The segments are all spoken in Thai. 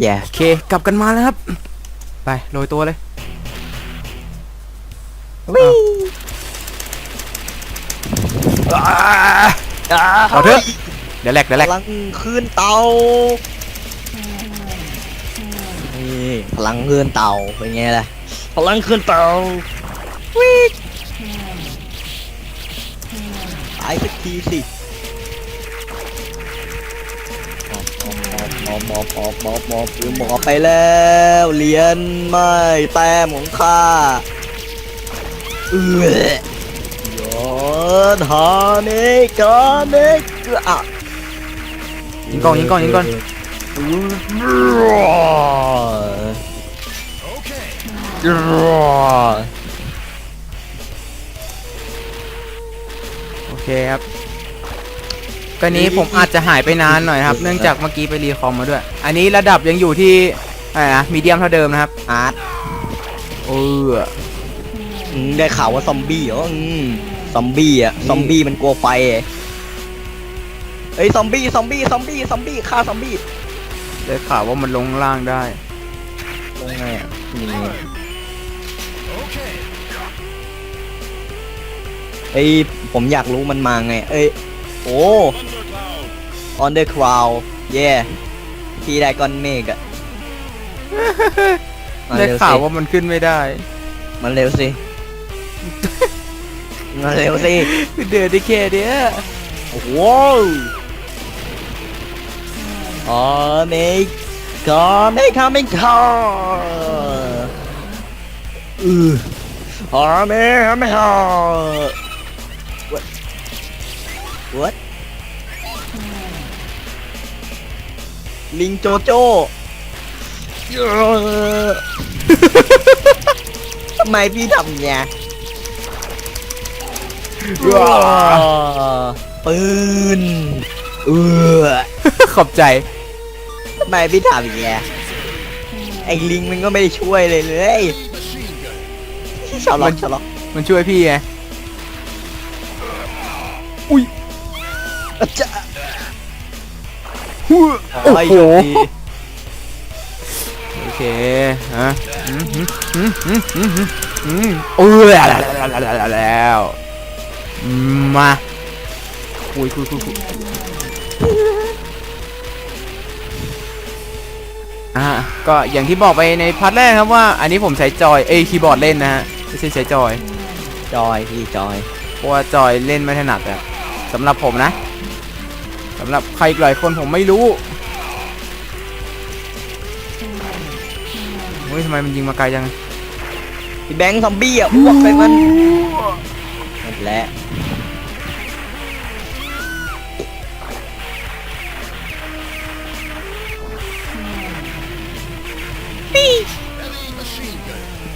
แย่โอเค กลับกันมาแล้วครับ ไปโรยตัวเลยวิ่งขอเถอะเดี๋ยวแหลกเดี๋ยวพแหลกลังคืนเตานี่พลังคืนเตาเป็นไงล่ะพลังคืนเตาวิ่งตายสักทีสิ อบหมอบหมอบหมอบหมอบหมอบหมอบไปแล้วเหรียญไม่แต้มของข้าเอื้อยอดฮานิกานิกอะยิงกล้องยิงกล้องยิงกล้องโอเคครับ ก็นี้ผมอาจจะหายไปนานหน่อยครับ เนื่องจากเมื่อกี้ไปรีคอมมาด้วย อันนี้ระดับยังอยู่ที่อะไรนะมีเดียมเท่าเดิมนะครับอาร์ตเอออืมได้ข่าวว่าซอมบี้เหรออืมซอมบี้อะนี่ซอมบี้มันกลัวไฟเอ้ยซอมบี้ซอมบี้ซอมบี้ซอมบี้ฆ่าซอมบี้ได้ข่าวว่ามันลงล่างได้ลงไงอะนี่เอ้ยผมอยากรู้มันมาไง เอ้ย โอ้ on the cloud yeah พี่ได้ก้อนเมฆอะมาได้เร็ข่าวสิว่ามันขึ้นไม่ได้มันเร็วสิมันเร็วสิ เดือดได้แค่เนี้ยโอ้โหอ๋อเมฆก็ไม่ข้าไม่ข้าอืออ๋อเมฆไม่ข้า what what ลิงโจโจ้เย้อทำไมพี่ทำเนี่ยปืนเออขอบใจทำไมพี่ทำอย่างเงี้ยไอ้ลิงมันก็ไม่ได้ช่วยเลยเลยชาวล็อกชาวล็อกมันช่วยพี่ไง โอ้โอ้ยโหโชคดีโอเคฮะอืมอืมอืมอืมอืมอืมเออแล้วมาคุยคุยคุยคุยอ่าก็อย่างที่บอกไปในพาร์ทแรกครับว่า อันนี้ผมใช้จอยเอ้ยคีย์บอร์ดเล่นนะฮะไม่ใช่ใช้จอย จอยพี่จอยเพราะว่าจอยเล่นไม่ถนัดอะสำหรับผมนะ สำหรับใครกหลายคนผมไม่รู้เฮ้ยทำไมมันยิงมาไกลจังพี่แบงค์ซอมบี้อะอ้วกไปมันนั่นแหละ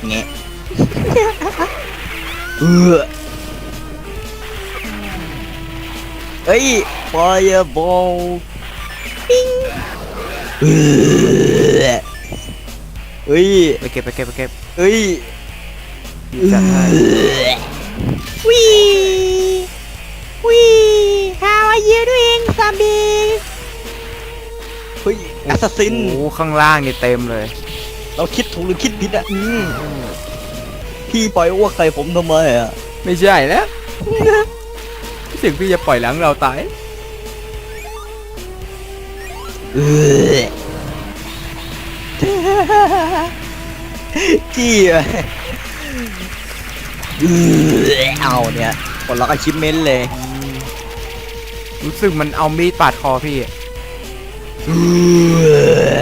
แงะเออ เฮ้ย fireball ปิ้งเออเฮ้ยไปเก็บไปเก็บไปเก็บเฮ้ยจัดให้วีวี how are you doing zombie เฮ้ยแอสซัสซิน โอ้โหข้างล่างนี่เต็มเลย เราคิดถูกหรือคิดผิดอะอืมพี่ปล่อยอ้วกใส่ผมทำไมอะ ไม่ใช่แล้ วถึงพี่จะปล่อยหลังเราตายเออจี้อะเออเอาเนี่ยผลลัพธ์อาชิพเมนต์เลย รู้สึกมันเอามีดปาดคอพี่เออ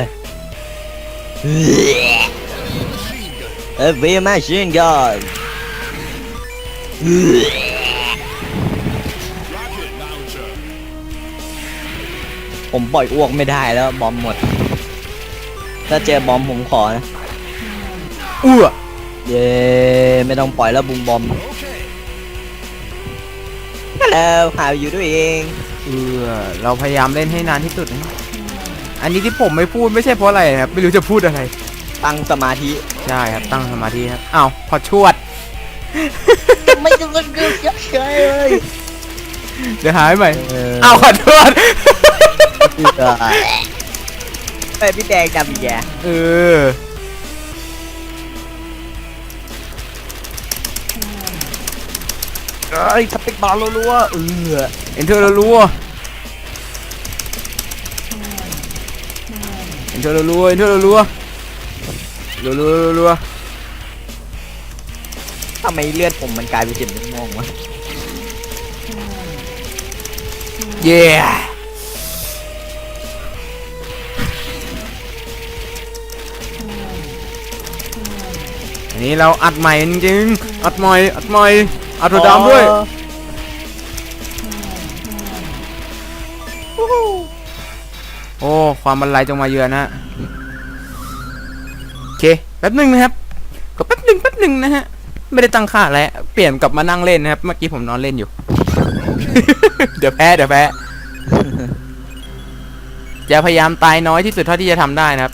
เออเออเวมาชินกัน ผมปล่อยอ้วกไม่ได้แล้วบอมหมด ถ้าเจอบอมผมขอนะอ้วเย้ไม่ต้องปล่อยแล้วบุงบอมฮัลโหล how you doing เออเราพยายามเล่นให้นานที่สุดนะอันนี้ที่ผมไม่พูดไม่ใช่เพราะอะไรครับ ไม่รู้จะพูดอะไร ตั้งสมาธิใช่ครับ ตั้งสมาธิครับอ้าวขอชวด ไม่จะมันเกิดยักษ์เลยเดี๋ยวหายใหม่เอออ้าวขอโทษเออ ไปพี่แดงดำอีกแกเออ เอ้ยสเปกบาร์รัวๆเออเอ็นเทอร์รัวเอ็นเทอร์รัวเอ็นเทอร์รัวรัวรัวรัวทำไมเลือดผมมันกลายเป็นสีม่วงวะเย้ นนี้เราอัดใหม่จริงๆอัดใหม่อัดใหม่อัดตัวดำด้วยโอ้ความบรรลัยจงมาเยือนนะฮะโอเคแป๊บหนึ่งนะครับก็แป๊บหนึ่งแป๊บหนึ่งนะฮะไม่ได้ตั้งค่าแล้วเปลี่ยนกลับมานั่งเล่นนะครับเมื่อกี้ผมนอนเล่นอยู่ เดี๋ยวแพ้เดี๋ยวแพ้จะพยายามตายน้อยที่สุดเท่าที่จะทำได้นะครับ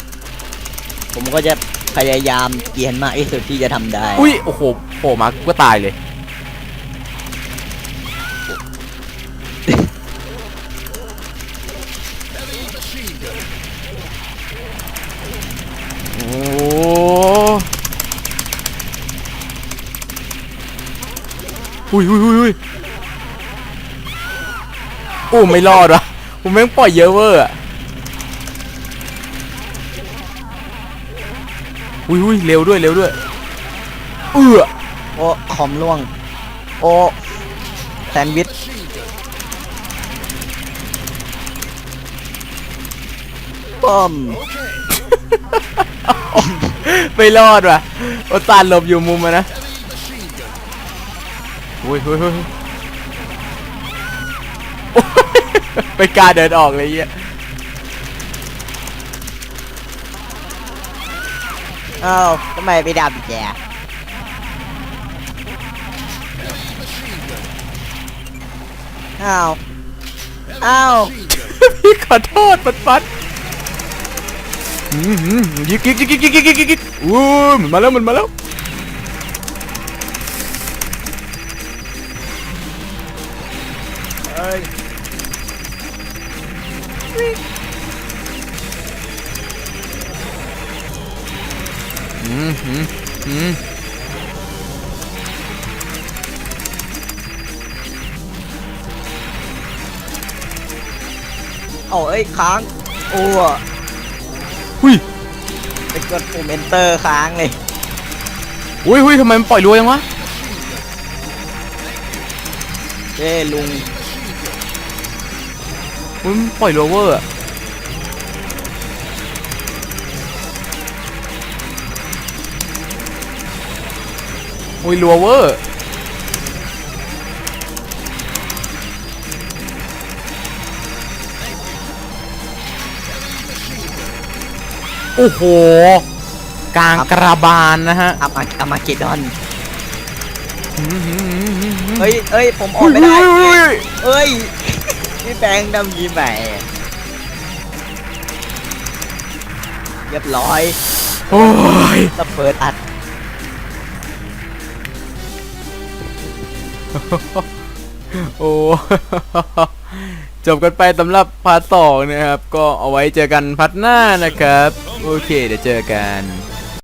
ผมก็จะ พยายามเกรียนมากที่สุดที่จะทำได้อุ้ยโอ้โหโผล่มากูก็ตายเลยโอ้อุ้ยอุ้ยอุ้ยอุ้ยโอ้ไม่รอดวะผมแม่งปล่อยเยอะเวอร์อะ อุ้ยอุ้ยเร็วด้วยเร็วด้วย เอื้อโอ้คอมล่วง โอ้แซนด์วิชป้อมไม่รอดว่ะโอตานหลบอยู่มุมอะนะอุ้ยอุ้ยอุ้ยโอ้ยไปกล้าเดินออกเลยไอ้เหี้ย อ้าวทำไมไปดับอีกแกอ้าว อ้าว พี่ขอโทษปัดปัดอืมอืมยิกยิกยิกยิกยิกยิกยิกยิกอู้มันมาแล้วมันมาแล้วเอ้ย อืมอืมอืมเอาเอ้ยค้างโอ้อุ้ยไปกดปุ่ม enter ค้างเลยอุ้ยอุ้ยทำไมมันปล่อยรัวยังวะเอ้ลุง อุ้ยมันปล่อยรัวเวอร์อะ อุ้ยรัวเวอร์โอ้โห กลางกระบาลนะฮะอามาอามาเกดอนอืมอืมอืมอืมอืมเฮ้ยเอ้ย ผมออกไม่ได้อุ้ยอุ้ยอุ้ยเอ้ย พี่แบงค์ดำยีใหม่เรียบร้อยโอ้ยระเบิดอัด โอ้จบกันไปสำหรับพาร์ทสองนะครับ ก็เอาไว้เจอกันพาร์ทหน้านะครับ โอเค เดี๋ยวเจอกัน